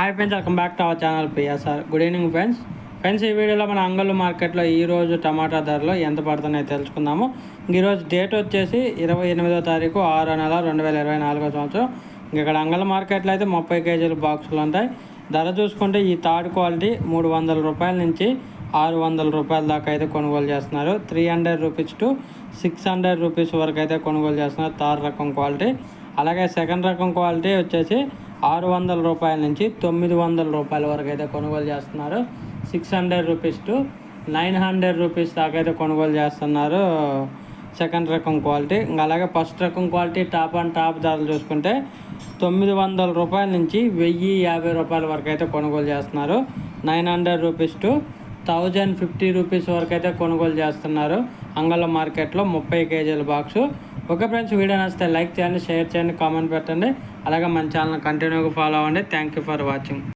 Hi friends welcome back to our channel PSR good evening friends friends ఈ వీడియోలో మన అంగళ్ళు మార్కెట్లో ఈరోజు టమాటా ధరలు ఎంత పడుతున్నాయో తెలుసుకుందాము. ఈరోజు డేట్ వచ్చేసి ఇరవై ఎనిమిదో తారీఖు ఆరో నెల రెండు వేల ఇరవై నాలుగో సంవత్సరం. ఇక్కడ అంగళ్ళ మార్కెట్లో అయితే ముప్పై కేజీల బాక్సులు ఉంటాయి. ధర చూసుకుంటే ఈ థర్డ్ క్వాలిటీ మూడు వందల రూపాయల నుంచి ఆరు వందల రూపాయల దాకా అయితే కొనుగోలు చేస్తున్నారు. Three hundred rupees to six hundred rupees వరకు అయితే కొనుగోలు చేస్తున్నారు థర్డ్ రకం క్వాలిటీ. అలాగే సెకండ్ రకం క్వాలిటీ వచ్చేసి ఆరు వందల రూపాయల నుంచి తొమ్మిది వందల రూపాయల వరకు అయితే కొనుగోలు చేస్తున్నారు. Six hundred rupees to nine hundred rupees దాకా అయితే కొనుగోలు చేస్తున్నారు. సెకండ్ రకం క్వాలిటీ. ఇంకా అలాగే ఫస్ట్ రకం క్వాలిటీ టాప్ అండ్ టాప్ ధరలు చూసుకుంటే తొమ్మిది వందల రూపాయల నుంచి వెయ్యి యాభై రూపాయల వరకు అయితే కొనుగోలు చేస్తున్నారు. Nine hundred rupees to thousand fifty rupees వరకు అయితే కొనుగోలు చేస్తున్నారు. అంగళ మార్కెట్లో ముప్పై కేజీల బాక్సు. ఓకే ఫ్రెండ్స్ వీడియో నచ్చితే లైక్ చేయండి షేర్ చేయండి కామెంట్ పెట్టండి. అలాగే మన ఛానల్ కంటిన్యూగా ఫాలో అవ్వండి. Thank you for watching